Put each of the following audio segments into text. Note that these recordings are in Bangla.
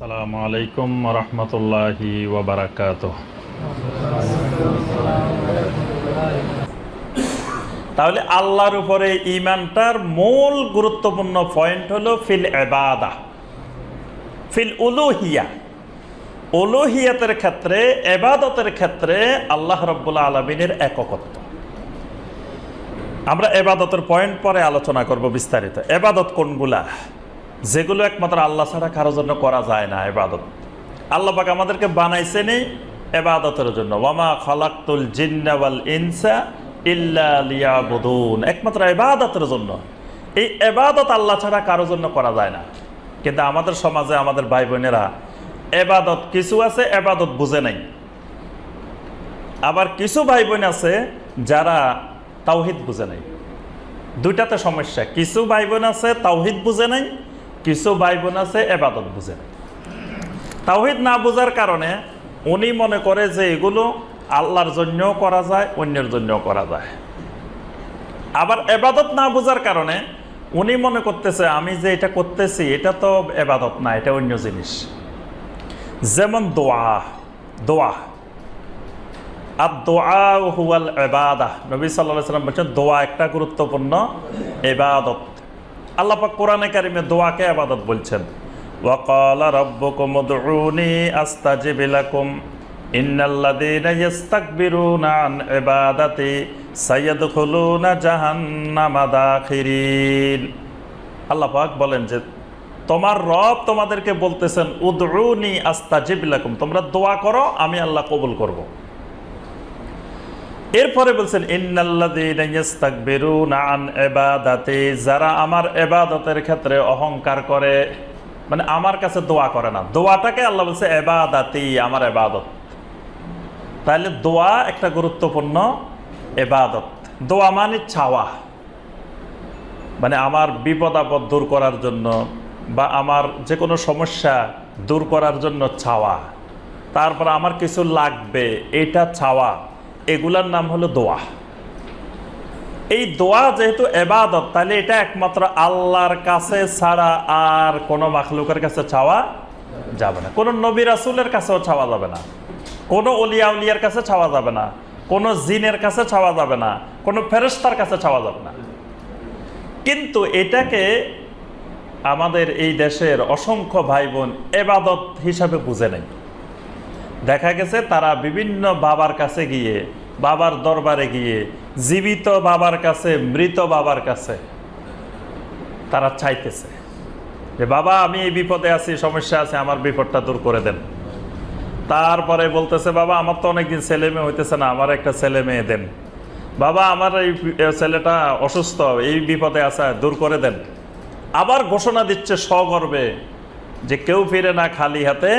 আসসালামু আলাইকুম রহমতুল্লাহি তাহলে আল্লাহর উপরে ইমানটার মূল গুরুত্বপূর্ণ পয়েন্ট হলো ফিল এবাদা ফিল উলুহিয়া। উলুহিয়াতের ক্ষেত্রে এবাদতের ক্ষেত্রে আল্লাহ রব্বুল্লা আলমিনের এককত্ব। আমরা এবাদতের পয়েন্ট পরে আলোচনা করব বিস্তারিত। এবাদত কোনগুলা? যেগুলো একমাত্র আল্লাহ ছাড়া কারোর জন্য করা যায় না এবাদত আল্লাহ পাক আমাদেরকে বানাইছে নেই এবাদতের জন্য। ওয়ামা খলাক্তুল জিন্নাওয়াল ইনসা ইল্লা লিয়াবুদুন। একমাত্র এবাদতের জন্য। এই এবাদত আল্লাহ ছাড়া কারোর জন্য করা যায় না। কিন্তু আমাদের সমাজে আমাদের ভাই বোনেরা এবাদত কিছু আছে এবাদত বুঝে নাই। আবার কিছু ভাই বোন আছে যারা তাওহিদ বুঝে নাই। দুইটাতে সমস্যা। কিছু ভাই বোন আছে তাওহিদ বুঝে নাই কিছু ভাই বোন আছে, এবাদত বুঝে নাই। তাওহিদ না বোঝার কারণে উনি মনে করে যে এগুলো আল্লাহর জন্যও করা যায়, অন্যের জন্যও করা যায়। আবার এবাদত না বোঝার কারণে উনি মনে করতেছে, আমি যে এটা করতেছি, এটা তো এবাদত না, এটা অন্য জিনিস। যেমন দোয়া দোয়া। আর দোয়া হুয়াল এবাদা নবী সাল্লাহ সাল্লাম বলছেন, দোয়া একটা গুরুত্বপূর্ণ এবাদত। আল্লাহ পাক কোরআনে কারিমে দোয়াকে আবাদত বলছেন, ওয়াকালা রব্বুকুম উদউনি আস্তাজিব লাকুম, ইন্নাল্লাযীনা ইস্তাকবিরুনা আন ইবাদাতি সাইয়াদখুলুনা জাহান্নামা দাখিরিন। আল্লাহ পাক বলেন যে, তোমার রব তোমাদেরকে বলতেছেন, উদউনি আস্তাজিব লাকুম, তোমরা দোয়া করো, আমি আল্লাহ কবুল করব। এরপরে বলছেন ইবাদাতি যারা আমার এবাদতের ক্ষেত্রে অহংকার করে মানে আমার কাছে দোয়া করে না। দোয়াটাকে আল্লাহ বলছে এবাদাতি আমার এবাদত তাহলে দোয়া একটা গুরুত্বপূর্ণ এবাদত দোয়া মানে ছাওয়া মানে আমার বিপদ আপদ দূর করার জন্য বা আমার যে কোনো সমস্যা দূর করার জন্য ছাওয়া তারপর আমার কিছু লাগবে, এটা ছাওয়া এগুলার নাম হলো দোয়া। এই দোয়া যেহেতু এবাদত, তাহলে এটা একমাত্র আল্লাহর কাছে ছাড়া আর কোনো মাখলুকের কাছে চাওয়া যাবে না। কোনো নবী রাসুলের কাছেও চাওয়া যাবে না। কোনো অলিয়া উলিয়ার কাছে চাওয়া যাবে না। কোনো জিনের কাছে চাওয়া যাবে না। কোনো ফেরস্তার কাছে চাওয়া যাবে না। কিন্তু এটাকে আমাদের এই দেশের অসংখ্য ভাই বোন এবাদত হিসাবে বুঝে নেই দেখা গেছে তারা বিভিন্ন বাবার কাছে গিয়ে, বাবার দরবারে গিয়ে, জীবিত বাবার কাছে, মৃত বাবার কাছে তারা চাইতেছে যে, বাবা, আমি এই বিপদে আছি, সমস্যা আছে, আমার বিপদটা দূর করে দেন। তারপরে বলতেছে, বাবা, আমার তো অনেকদিন ছেলে মেয়ে হইতেছে না, আমার একটা ছেলে মেয়ে দেন। বাবা, আমার এই ছেলেটা অসুস্থ, এই বিপদে আছে, দূর করে দেন। আবার ঘোষণা দিচ্ছে স্বগর্বে যে, কেউ ফিরে না খালি হাতে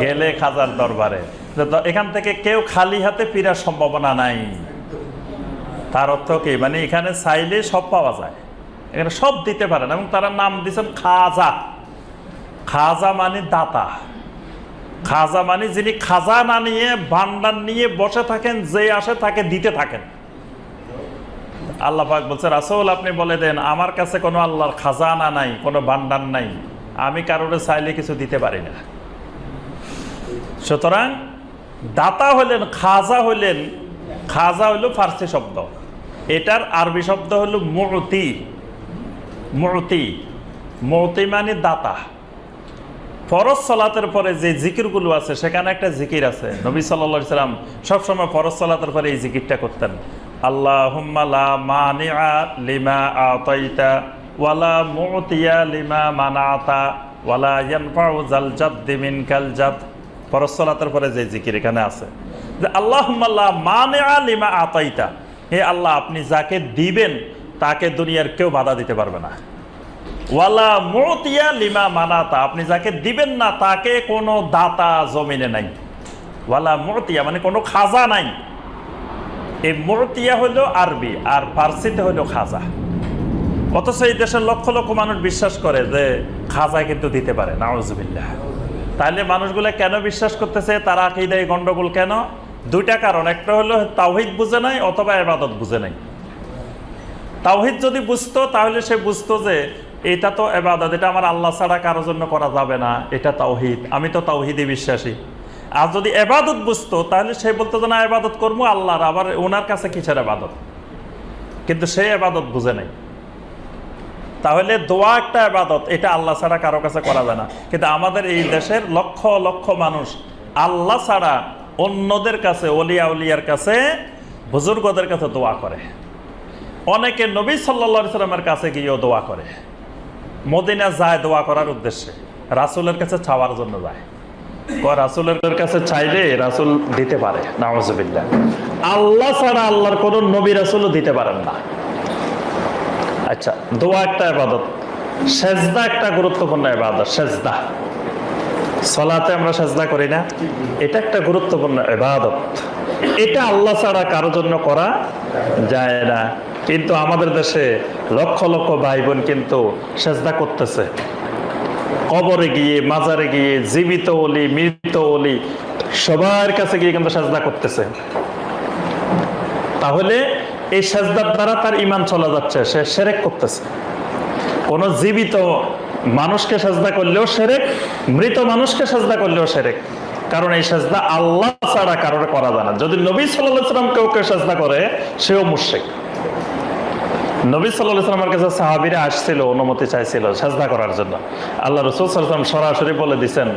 গেলে খাজার দরবারে। এখান থেকে কেউ খালি হাতে ফিরার সম্ভাবনা নাই। তার অর্থ কি? মানে এখানে চাইলে সব পাওয়া যায়। এখানে সব দিতে পারেন এবং তারা নাম দিচ্ছেন খাজা। খাজা মানে দাতা। খাজা মানে যিনি খাজা না নিয়ে, ভান্ডার নিয়ে বসে থাকেন, যে আসে তাকে দিতে থাকেন। আল্লাহ বলছে, রাসৌল, আপনি বলে দেন, আমার কাছে কোনো আল্লাহর খাজানা নাই, কোনো ভান্ডার নাই। আমি কারোর চাইলে কিছু দিতে পারি না। সুতরাং দাতা হলেন, খাজা হলেন, খাজা হইল ফার্সি শব্দ। এটার আরবি শব্দ হলো মতি। মতি। মতি মানে দাতা। ফরজ সলাতের পরে যে জিকিরগুলো আছে, সেখানে একটা জিকির আছে। নবী সাল্লা সাল্লাম সবসময় ফরজ সলাতের পরে এই জিকিরটা করতেন। আল্লাহ লিমা ওয়ালা লিমা ওয়ালা জাল কাল জাদ। ফরসলাতের পরে যে জিকির এখানে আছে। যে আল্লাহ মানে আলিমা আতাইতা। হে আল্লাহ, আপনি যাকে দিবেন, তাকে দুনিয়ার কেউ বাধা দিতে পারবে না। ওয়ালা মতিয়া লিমা মানাতা। আপনি যাকে দিবেন না, তাকে কোনো দাতা জমিনে নাই। ওয়ালা মতিয়া মানে কোনো খাজা নাই। এই মতিয়া হলো আরবি, আর ফার্সিতে হলো খাজা। অথচ এই দেশের লক্ষ লক্ষ মানুষ বিশ্বাস করে যে খাজা কিন্তু দিতে পারে, নাউজবিল্লাহ। তাহলে মানুষগুলো কেন বিশ্বাস করতেছে? তারা আকিদায় গন্ডগোল কেন? দুইটা কারণ। একটা হলো তাওহিদ বুঝে নাই অথবা এবাদত বুঝে নাই। তাওহিদ যদি বুঝতো, তাহলে সে বুঝতো যে এটা তো এবাদত এটা আমার আল্লাহ ছাড়া কারোর জন্য করা যাবে না, এটা তাওহিদ। আমি তো তাওহিদে বিশ্বাসী। আর যদি এবাদত বুঝতো, তাহলে সে বলতো যে, না এবাদত করব আল্লাহর, আবার ওনার কাছে কিসের এবাদত কিন্তু সে এবাদত বুঝে নাই। তাহলে দোয়া একটা এবাদত এটা আল্লাহ ছাড়া কারও কাছে করা যায় না। কিন্তু আমাদের এই দেশের লক্ষ লক্ষ মানুষ আল্লাহ ছাড়া অন্যদের কাছে, অলিয়া উলিয়ার কাছে, বুজুর্গদের কাছে দোয়া করে। অনেকে নবী সাল্লা সাল্লামের কাছে গিয়েও দোয়া করে। মদিনা যায় দোয়া করার উদ্দেশ্যে, রাসুলের কাছে চাওয়ার জন্য যায়। রাসুলের কাছে চাইলে রাসুল দিতে পারে নামাজবিল্লা আল্লাহ ছাড়া আল্লাহর কোন নবী রাসুলও দিতে পারেন না। আচ্ছা দোয়া একটা ইবাদত। সেজদা একটা গুরুত্বপূর্ণ ইবাদত, সেজদা। সলাতে আমরা সেজদা করি না, এটা একটা গুরুত্বপূর্ণ ইবাদত। এটা আল্লাহ ছাড়া কারোর জন্য করা যায় না। কিন্তু আমাদের দেশে লক্ষ লক্ষ ভাই বোন কিন্তু সেজদা করতেছে। কবরে গিয়ে, মাজারে গিয়ে, জীবিত অলি, মৃত অলি, সবার কাছে গিয়ে কিন্তু সেজদা করতেছে। তাহলে এই সেজদার দ্বারা তার ইমান চলে যাচ্ছে, সে সেরেক করতেছে। কোন জীবিত মানুষকে সেজদা করলেও সেরেক, মৃত মানুষকে সেজদা করলেও সেরেক। কারণ এই সেজদা আল্লাহ ছাড়া কারোর করা যায় না। যদি নবী সাল্লাম কেউ কেউ সেজদা করে, সেও মুর্শেক নবী সাল্লামের কাছে সাহাবিরা আসছিল, অনুমতি চাইছিল সাজদা করার জন্য। আল্লাহ রসুল সাল্লাম সরাসরি বলে দিছেন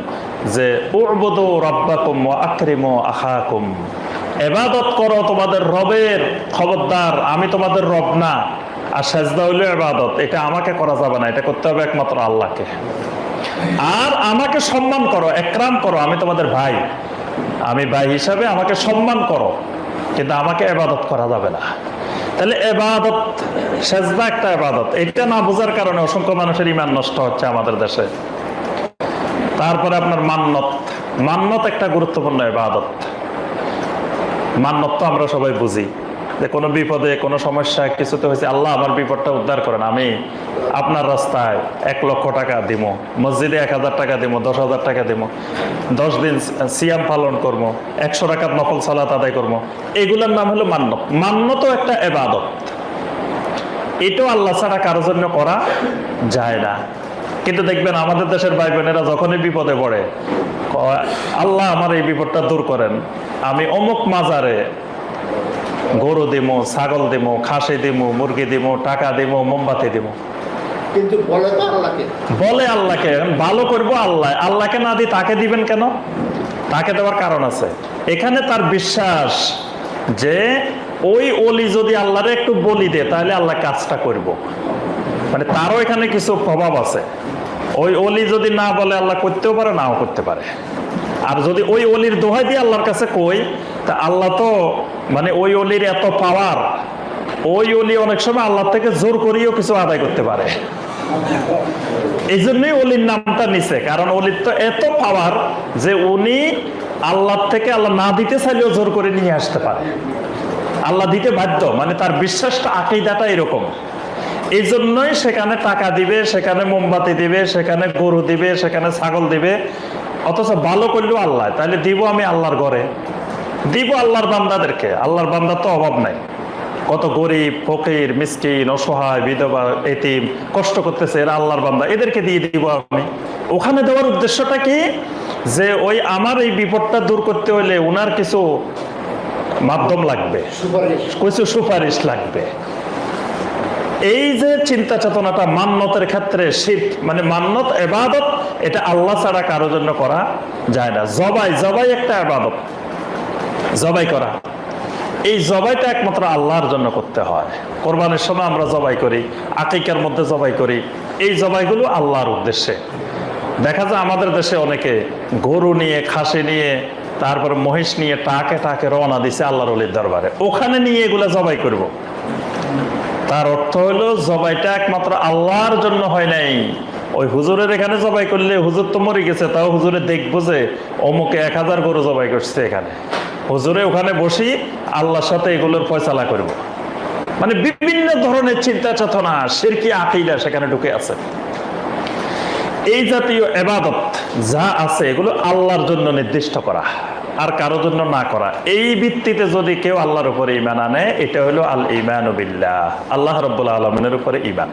যে, উবদু রব্বাকুম ওয়া আকরিমু আখাকুম। এবাদত করো তোমাদের রবের খবরদার, আমি তোমাদের রব না। আর সাজদা হইল এবাদত, এটা আমাকে করা যাবে না, এটা করতে হবে একমাত্র আল্লাহকে। আর আমাকে সম্মান করো, একরাম করো, আমি তোমাদের ভাই। আমি ভাই হিসাবে আমাকে সম্মান করো, কিন্তু আমাকে এবাদত করা যাবে না। তাহলে এবাদত, সেজদা একটা এবাদত, এটা না বোঝার কারণে অসংখ্য মানুষের ইমান নষ্ট হচ্ছে আমাদের দেশে। তারপরে আপনার মান্নত মান্নত একটা গুরুত্বপূর্ণ এবাদত। মান্নত তো আমরা সবাই বুঝি। যে কোনো বিপদে, কোনো সমস্যা কিছুতে হয়েছে, আল্লাহ আমার বিপদটা উদ্ধার করেন, আমি আপনার রাস্তায় এক লক্ষ টাকা দিব মসজিদে এক হাজার টাকা দিব দশ হাজার টাকা দিব দশ দিন সিয়াম পালন করব একশো টাকার নকল সালাত আদায় করব এগুলোর নাম হলো মান্নত মান্নত একটা এবাদত। এটাও আল্লাহ ছাড়া কারোর জন্য করা যায় না। কিন্তু দেখবেন আমাদের দেশের ভাই বোনেরা যখনই বিপদে পড়ে আল্লাহ আমার এই বিপদটা দূর করেন। আমি অমুক মাজারে গরু দিমো ছাগল দিমো খাসি দিমো মুরগি দিমো টাকা দিমো মোমবাতি দিমো। কিন্তু বলে তো আল্লাহকে। বলে আল্লাহকে ভালো করব আল্লাহ। আল্লাহকে না দি তাকে দিবেন কেন? তাকে দেওয়ার কারণ আছে। এখানে তার বিশ্বাস যে ওই অলি যদি আল্লাহরে একটু বলি দে তাহলে আল্লাহ কাজটা করব। মানে তারও এখানে কিছু প্রভাব আছে। ওই অলি যদি না বলে আল্লাহ করতেও পারে নাও করতে পারে। আর যদি ওই অলির দোহাই দিয়ে আল্লাহর কাছে কই, তা আল্লাহ তো মানে ওই অলির এত পাওয়ার ওই অলি অনেক সময় আল্লাহ থেকে জোর করিয়েও কিছু আদায় করতে পারে। এই জন্যই অলির নামটা নিছে, কারণ অলির তো এত পাওয়ার যে উনি আল্লাহ থেকে আল্লাহ না দিতে চাইলেও জোর করে নিয়ে আসতে পারে। আল্লাহ দিতে বাধ্য মানে তার বিশ্বাসটা, আকিদাটা এরকম। এই জন্যই সেখানে টাকা দিবে, সেখানে মোমবাতি দিবে, সেখানে গরু দিবে, সেখানে ছাগল দিবে। অথচ ভালো করলেও আল্লাহ তাহলে দিব আমি আল্লাহর ঘরে। দিব আল্লাহর বান্দাদেরকে আল্লাহর বান্দার তো অভাব নাই। কত গরিব ফকির মিসকিন অসহায় বিধবা এতিম কষ্ট করতেছে এরা আল্লাহর বান্দা এদেরকে দিয়ে দিব আমি। ওখানে দেওয়ার উদ্দেশ্যটা কি? যে ওই আমার এই বিপদটা দূর করতে হলে ওনার কিছু মাধ্যম লাগবে। সুপারিশ। কিছু সুপারিশ লাগবে। এই যে চিন্তা চেতনাটা মান্যতের ক্ষেত্রে শীত মানে মান্যত এবাদত এটা আল্লাহ ছাড়া কারও জন্য করা যায় না। জবাই জবাই একটা এবাদত জবাই করা। এই জবাইটা একমাত্র আল্লাহর জন্য করতে হয়। কোরবানের সময় আমরা জবাই করি, আকিকার মধ্যে জবাই করি। এই জবাইগুলো আল্লাহর উদ্দেশ্যে। দেখা যায় আমাদের দেশে অনেকে গরু নিয়ে, খাসি নিয়ে, তারপর মহিষ নিয়ে টাকে টাকে রওনা দিছে আল্লাহর অলির দরবারে। ওখানে নিয়ে এগুলা জবাই করব। তার অর্থ হলো জবাইটা একমাত্র আল্লাহর জন্য হয় নাই। ওই হুজুরের এখানে জবাই করলে হুজুর তো মরে গেছে, তাও হুজুরে দেখব যে অমুকে এক হাজার গরু জবাই করছে এখানে। হুজুরে ওখানে বসি আল্লাহর সাথে এগুলোর ফয়সালা করব। মানে বিভিন্ন ধরনের চিন্তা চেতনা, সিরকি আকিদা সেখানে ঢুকে আছে। এই জাতীয় এবাদত যা আছে, এগুলো আল্লাহর জন্য নির্দিষ্ট করা, আর কারও জন্য না করা। এই ভিত্তিতে যদি কেউ আল্লাহর উপরে ইমান আনে, এটা হলো আল ইমান বিল্লাহ। আল্লাহ রব্বুল আলমিনের উপরে ইমান